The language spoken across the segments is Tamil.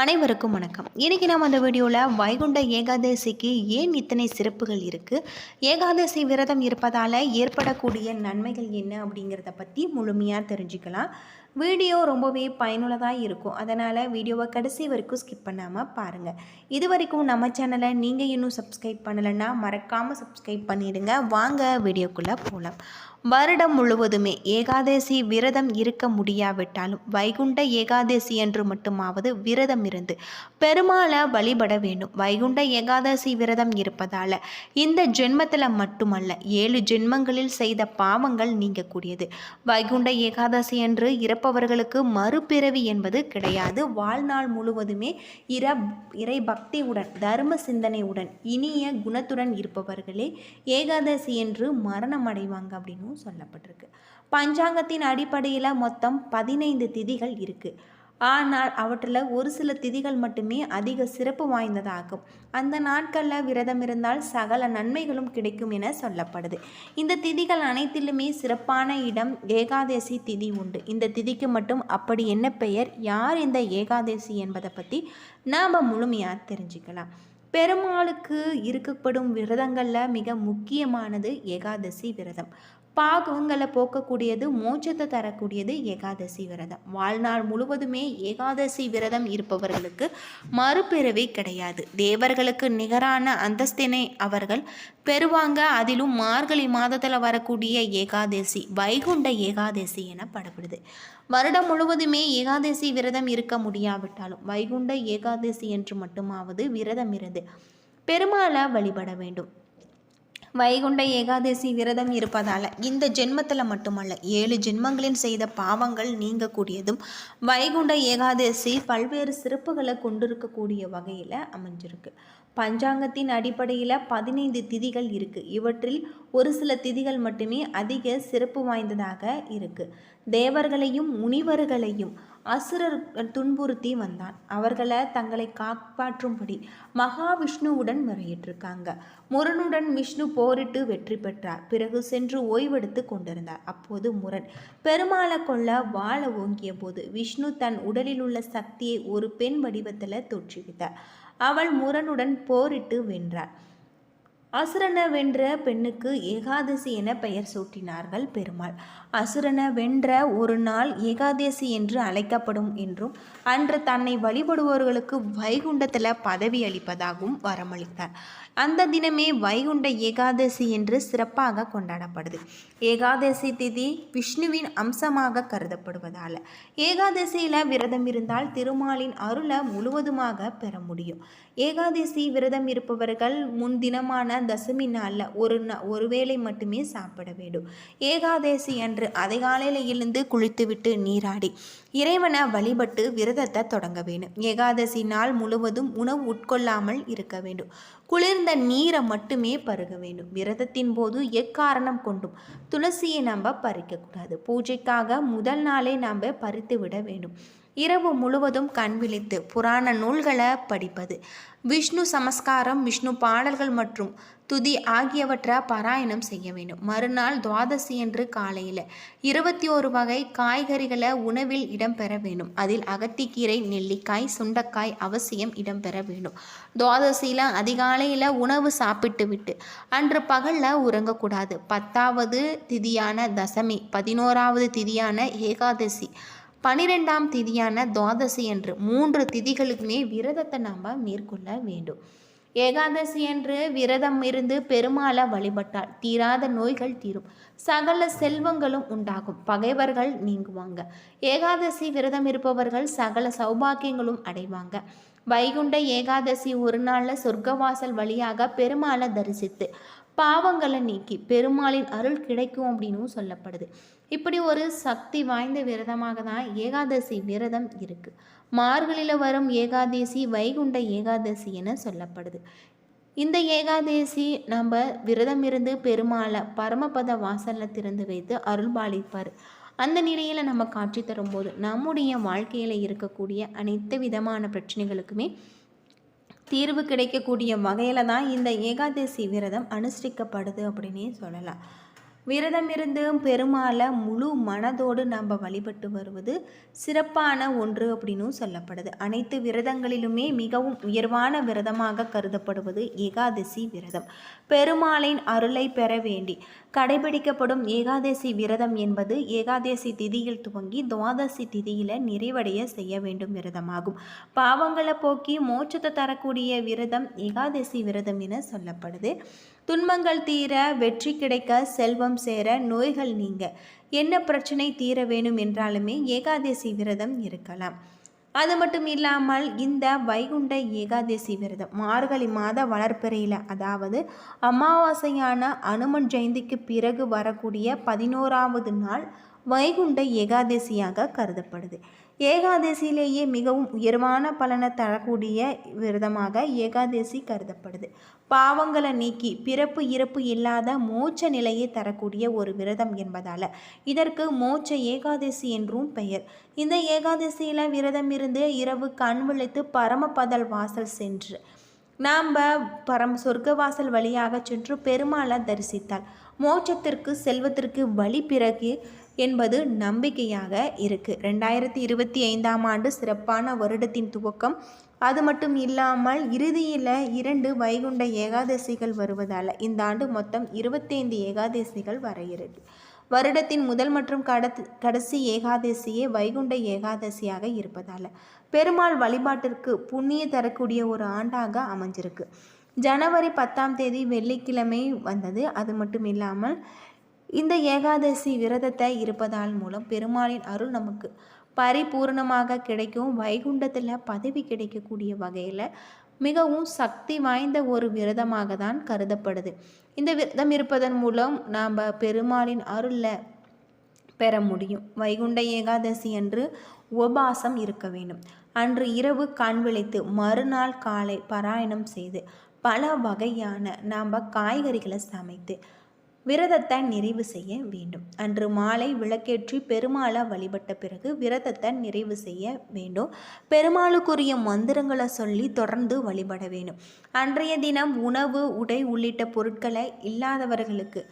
அனைவருக்கும் வணக்கம். இன்றைக்கி நம்ம அந்த வீடியோவில் வைகுண்ட ஏகாதசிக்கு ஏன் இத்தனை சிறப்புகள் இருக்குது ஏகாதசி விரதம் இருப்பதால் ஏற்படக்கூடிய நன்மைகள் என்ன அப்படிங்கிறத பற்றி முழுமையாக தெரிஞ்சுக்கலாம். வீடியோ ரொம்பவே பயனுள்ளதாக இருக்கும். அதனால் வீடியோவை கடைசி வரைக்கும் ஸ்கிப் பண்ணாமல் பாருங்கள் இது வரைக்கும் நம்ம சேனலை நீங்கள் இன்னும் சப்ஸ்கிரைப் பண்ணலைன்னா மறக்காமல் சப்ஸ்கிரைப் பண்ணிடுங்க. வாங்க வீடியோக்குள்ளே போகலாம் வருடம் முழுவதுமே ஏகாதசி விரதம் இருக்க முடியாவிட்டாலும் வைகுண்ட ஏகாதசி என்று மட்டுமாவது விரதம் இருந்து பெருமாளை வழிபட வேண்டும். வைகுண்ட ஏகாதசி விரதம் இருப்பதால் இந்த ஜென்மத்தில் மட்டுமல்ல ஏழு ஜென்மங்களில் செய்த பாவங்கள் நீங்கக்கூடியது. வைகுண்ட ஏகாதசி என்று இறப்பவர்களுக்கு மறுபிறவி என்பது கிடையாது. வாழ்நாள் முழுவதுமே இர இறை பக்தியுடன் தர்ம சிந்தனையுடன் இனிய குணத்துடன் இருப்பவர்களே ஏகாதசி என்று மரணம் அடைவாங்க அப்படின்னு சொல்லப்பட்டிருக்கு. பஞ்சாங்கத்தின் அடிப்படையில் மொத்தம் பதினைந்து திதிகள் இருக்குது ஆனால் அவற்றில் ஒரு சில திதிகள் மட்டுமே அதிக சிறப்பு வாய்ந்ததாகும். அந்த நாட்களில் விரதம் இருந்தால் சகல நன்மைகளும் கிடைக்கும் என சொல்லப்படுது. இந்த திதிகள் அனைத்திலுமே சிறப்பான இடம் ஏகாதசி திதி உண்டு. இந்த திதிக்கு மட்டும் அப்படி என்ன பெயர்? யார் இந்த ஏகாதசி என்பதை பற்றி நாம் முழுமையாக தெரிஞ்சுக்கலாம். பெருமாளுக்கு இருக்கப்படும் விரதங்களில் மிக முக்கியமானது ஏகாதசி விரதம். பாகங்களை போக்கக்கூடியது மோட்சத்தை தரக்கூடியது ஏகாதசி விரதம். வாழ்நாள் முழுவதுமே ஏகாதசி விரதம் இருப்பவர்களுக்கு மறுபிறவி கிடையாது. தேவர்களுக்கு நிகரான அந்தஸ்தினை அவர்கள் பெறுவாங்க. அதிலும் மார்கழி மாதத்தில் வரக்கூடிய ஏகாதசி வைகுண்ட ஏகாதசி என படப்படுது. வருடம் முழுவதுமே ஏகாதசி விரதம் இருக்க முடியாவிட்டாலும் வைகுண்ட ஏகாதசி என்று மட்டுமாவது விரதம் இருந்து பெருமாளை வழிபட வேண்டும். வைகுண்ட ஏகாதசி விரதம் இருப்பதால் இந்த ஜென்மத்தில் மட்டுமல்ல ஏழு ஜென்மங்களில் செய்த பாவங்கள் நீங்கக்கூடியதும் வைகுண்ட ஏகாதசி பல்வேறு சிறப்புகளை கொண்டிருக்கக்கூடிய வகையில் அமைஞ்சிருக்கு. பஞ்சாங்கத்தின் அடிப்படையில் பதினைந்து திதிகள் இருக்குது இவற்றில் ஒரு சில திதிகள் மட்டுமே அதிக சிறப்பு வாய்ந்ததாக இருக்குது தேவர்களையும் முனிவர்களையும் அசுரர் துன்புறுத்தி வந்தான். அவர்களை தங்களை காப்பாற்றும்படி மகாவிஷ்ணுவுடன் முறையிட்டிருக்காங்க. முரனுடன் விஷ்ணு போரிட்டு வெற்றி பெற்றார். பிறகு சென்று ஓய்வெடுத்து கொண்டிருந்தார். அப்போது முரண். பெருமாளை கொள்ள வாழ ஓங்கிய போது விஷ்ணு தன் உடலில் உள்ள சக்தியை ஒரு பெண் வடிவத்தில் தோற்றுவித்தார். அவள் முரனுடன் போரிட்டு வென்றார் அசுரனை வென்ற பெண்ணுக்கு ஏகாதசி என பெயர் சூட்டினார்கள் பெருமாள். அசுரனை வென்ற ஒரு நாள் ஏகாதசி என்று அழைக்கப்படும் என்றும் அன்று தன்னை வழிபடுபவர்களுக்கு வைகுண்டத்தில் பதவி அளிப்பதாகவும் வரமளித்தார். அந்த தினமே வைகுண்ட ஏகாதசி என்று சிறப்பாக கொண்டாடப்படுது. ஏகாதசி திதி விஷ்ணுவின் அம்சமாக கருதப்படுவதால் ஏகாதசியில் விரதம் இருந்தால் திருமாலின் அருளை முழுவதுமாக பெற முடியும். ஏகாதசி விரதம் இருப்பவர்கள் முன்தினமான தசமி நாளில் ஒரு நா ஒரு வேளை மட்டுமே சாப்பிட வேண்டும். ஏகாதசி அன்று அதிகாலையில் எழுந்து குளித்துவிட்டு நீராடி இறைவனை வழிபட்டு விரதத்தை தொடங்க வேண்டும். ஏகாதசி நாள் முழுவதும் உணவு உட்கொள்ளாமல் இருக்க வேண்டும். குளிர்ந்த நீரை மட்டுமே பருக வேண்டும். விரதத்தின் போது எக்காரணம் கொண்டும் துளசியை நம்ம பறிக்கக்கூடாது. பூஜைக்காக முதல் நாளே நாம் பறித்து விட வேண்டும். இரவு முழுவதும் கண்விழித்து புராண நூல்களை படிப்பது. விஷ்ணு சமஸ்காரம் விஷ்ணு பாடல்கள் மற்றும் துதி ஆகியவற்றை பாராயணம் செய்ய வேண்டும். மறுநாள் துவாதசி என்று காலையில் இருபத்தி ஒரு வகை காய்கறிகளை உணவில் இடம்பெற வேண்டும். அதில் அகத்திக்கீரை நெல்லிக்காய் சுண்டக்காய் அவசியம் இடம்பெற வேண்டும். துவாதசியில் அதிகாலையில் உணவு சாப்பிட்டு விட்டு அன்று பகலில் உறங்கக்கூடாது. பத்தாவது திதியான தசமி பதினோராவது திதியான ஏகாதசி பனிரெண்டாம் திதியான துவாதசி என்று மூன்று திதிகளுக்குமே விரதத்தை நாம் மேற்கொள்ள வேண்டும். ஏகாதசி என்று விரதம் இருந்து பெருமாளை வழிபட்டால் தீராத நோய்கள் தீரும். சகல செல்வங்களும் உண்டாகும். பகைவர்கள் நீங்குவாங்க. ஏகாதசி விரதம் இருப்பவர்கள் சகல சௌபாக்கியங்களும் அடைவாங்க. வைகுண்ட ஏகாதசி ஒரு நாளில் சொர்க்கவாசல் வழியாக பெருமாளை தரிசித்து பாவங்களை நீக்கி பெருமாளின் அருள் கிடைக்கும் அப்படின்னும் சொல்லப்படுது. இப்படி ஒரு சக்தி வாய்ந்த விரதமாக தான் ஏகாதசி விரதம் இருக்குது மார்கழியில் வரும் ஏகாதசி வைகுண்ட ஏகாதசி என சொல்லப்படுது. இந்த ஏகாதசி நம்ம விரதம் இருந்து பெருமாளை பரமபத வாசலில் திறந்து வைத்து அருள் பாலிப்பார். அந்த நிலையில் நம்ம காட்சி தரும்போது நம்முடைய வாழ்க்கையில் இருக்கக்கூடிய அனைத்து விதமான பிரச்சனைகளுக்குமே தீர்வு கிடைக்கக்கூடிய வகையில் தான் இந்த ஏகாதசி விரதம் அனுஷ்டிக்கப்படுது அப்படின்னே சொல்லலாம். விரதம் இருந்து பெருமாளை முழு மனதோடு நம்ம வழிபட்டு வருவது சிறப்பான ஒன்று அப்படின்னும் சொல்லப்படுது. அனைத்து விரதங்களிலுமே மிகவும் உயர்வான விரதமாக கருதப்படுவது ஏகாதசி விரதம். பெருமாளின் அருளை பெற வேண்டி கடைபிடிக்கப்படும் ஏகாதசி விரதம் என்பது ஏகாதசி திதியில் துவங்கி துவாதசி திதியில் நிறைவடைய செய்ய வேண்டும் விரதமாகும். பாவங்களை போக்கி மோட்சத்தை தரக்கூடிய விரதம் ஏகாதசி விரதம் என சொல்லப்படுது. துன்பங்கள் தீர வெற்றி கிடைக்க செல்வம் சேர நோய்கள் நீங்க. என்ன பிரச்சனை தீர வேணும் என்றாலுமே ஏகாதசி விரதம் இருக்கலாம். அது மட்டும் இல்லாமல் இந்த வைகுண்ட ஏகாதசி விரதம் மார்கழி மாத வளர்ப்பிறையில் அதாவது அமாவாசையான அனுமன் ஜெயந்திக்கு பிறகு வரக்கூடிய பதினோராவது நாள் வைகுண்ட ஏகாதசியாக கருதப்படுது. ஏகாதசியிலேயே மிகவும் உயர்வான பலனை தரக்கூடிய விரதமாக ஏகாதசி கருதப்படுது. பாவங்களை நீக்கி பிறப்பு இறப்பு இல்லாத மோட்ச நிலையை தரக்கூடிய ஒரு விரதம் என்பதால். இதற்கு மோட்ச ஏகாதசி என்றும் பெயர். இந்த ஏகாதசியில் விரதம் இருந்து இரவு கண் விழித்து பரமபதல் வாசல் சென்று நாம் பரம் சொர்க்கவாசல் வழியாக சென்று பெருமாளை தரிசித்தால் மோட்சத்திற்கு செல்வத்திற்கு வழி பிறகு என்பது நம்பிக்கையாக இருக்குது ரெண்டாயிரத்தி இருபத்தி ஐந்தாம் ஆண்டு சிறப்பான வருடத்தின் துவக்கம். அது மட்டும் இல்லாமல் இறுதியில் இரண்டு வைகுண்ட ஏகாதசிகள் வருவதால் இந்த ஆண்டு மொத்தம் இருபத்தைந்து ஏகாதசிகள் வர இருக்கு. வருடத்தின் முதல் மற்றும் கடத் கடைசி ஏகாதசியே வைகுண்ட ஏகாதசியாக இருப்பதால் பெருமாள் வழிபாட்டிற்கு புண்ணிய தரக்கூடிய ஒரு ஆண்டாக அமைஞ்சிருக்கு. ஜனவரி பத்தாம் தேதி வெள்ளிக்கிழமை வந்தது. அது மட்டும் இல்லாமல் இந்த ஏகாதசி விரதத்தை இருப்பதால் மூலம் பெருமாளின் அருள் நமக்கு பரிபூர்ணமாக கிடைக்கும். வைகுண்டத்தில் பதவி கிடைக்கக்கூடிய வகையில் மிகவும் சக்தி வாய்ந்த ஒரு விரதமாக தான் கருதப்படுது. இந்த விரதம் இருப்பதன் மூலம் நாம் பெருமாளின் அருளில் பெற முடியும். வைகுண்ட ஏகாதசி அன்று உபவாசம் இருக்க வேண்டும். அன்று இரவு கண் விழித்து மறுநாள் காலை பாராயணம் செய்து பல வகையான நாம் காய்கறிகளை சமைத்து விரதத்தை நிறைவு செய்ய வேண்டும். அன்று மாலை விளக்கேற்றி பெருமாளை வழிபட்ட பிறகு விரதத்தை நிறைவு செய்ய வேண்டும். பெருமாளுக்குரிய மந்திரங்களை சொல்லி தொடர்ந்து வழிபட வேண்டும். அன்றைய தினம் உணவு உடை உள்ளிட்ட பொருட்களை இல்லாதவர்களுக்கு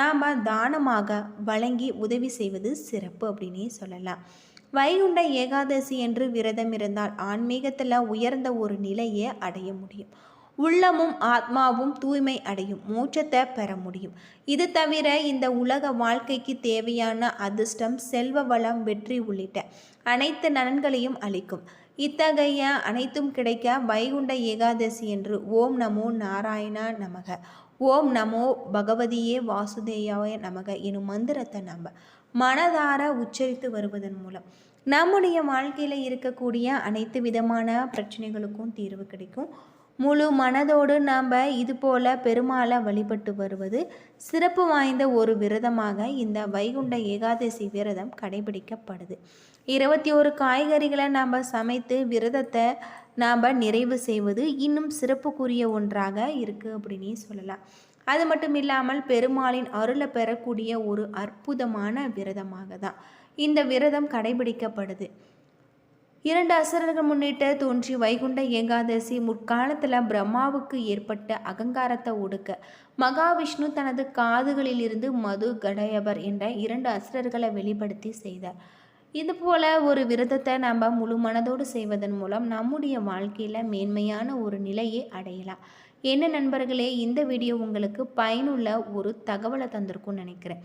நாம் தானமாக வழங்கி உதவி செய்வது சிறப்பு அப்படின்னே சொல்லலாம். வைகுண்ட ஏகாதசி என்று விரதம் இருந்தால் ஆன்மீகத்தில் உயர்ந்த ஒரு நிலையை அடைய முடியும். உள்ளமும் ஆத்மாவும் தூய்மை அடையும் மூச்சத்தை பெற முடியும். இது தவிர இந்த உலக வாழ்க்கைக்கு தேவையான அதிர்ஷ்டம் செல்வ வளம் வெற்றி உள்ளிட்ட அனைத்து நலன்களையும் அளிக்கும். இத்தகைய அனைத்தும் கிடைக்க வைகுண்ட ஏகாதசி என்று ஓம் நமோ நாராயணா நமக. ஓம் நமோ பகவதியே வாசுதேயாய நமக எனும் மந்திரத்தை நம்ம மனதார உச்சரித்து வருவதன் மூலம் நம்முடைய வாழ்க்கையில் இருக்கக்கூடிய அனைத்து விதமான பிரச்சனைகளுக்கும் தீர்வு கிடைக்கும். முழு மனதோடு நாம் இது போல் பெருமாளை வழிபட்டு வருவது சிறப்பு வாய்ந்த ஒரு விரதமாக இந்த வைகுண்ட ஏகாதசி விரதம் கடைபிடிக்கப்படுது. இருபத்தி ஒரு காய்கறிகளை நாம் சமைத்து விரதத்தை நாம் நிறைவு செய்வது இன்னும் சிறப்புக்குரிய ஒன்றாக இருக்குது அப்படின்னே சொல்லலாம். அது மட்டும் இல்லாமல் பெருமாளின் அருளை பெறக்கூடிய ஒரு அற்புதமான விரதமாக தான் இந்த விரதம் கடைபிடிக்கப்படுது. இரண்டு அசுரர்கள் முன்னிட்டு தோன்றி வைகுண்ட ஏகாதசி முற்காலத்தில் பிரம்மாவுக்கு ஏற்பட்ட அகங்காரத்தை ஒடுக்க மகாவிஷ்ணு தனது காதுகளில் இருந்து மது கடையவர் என்ற இரண்டு அசுரர்களை வெளிப்படுத்தி செய்தார். இது போல ஒரு விரதத்தை நம்ம முழு மனதோடு செய்வதன் மூலம் நம்முடைய வாழ்க்கையில் மேன்மையான ஒரு நிலையை அடையலாம். என்ன நண்பர்களே இந்த வீடியோ உங்களுக்கு பயனுள்ள ஒரு தகவலை தந்திருக்கும்னு நினைக்கிறேன்.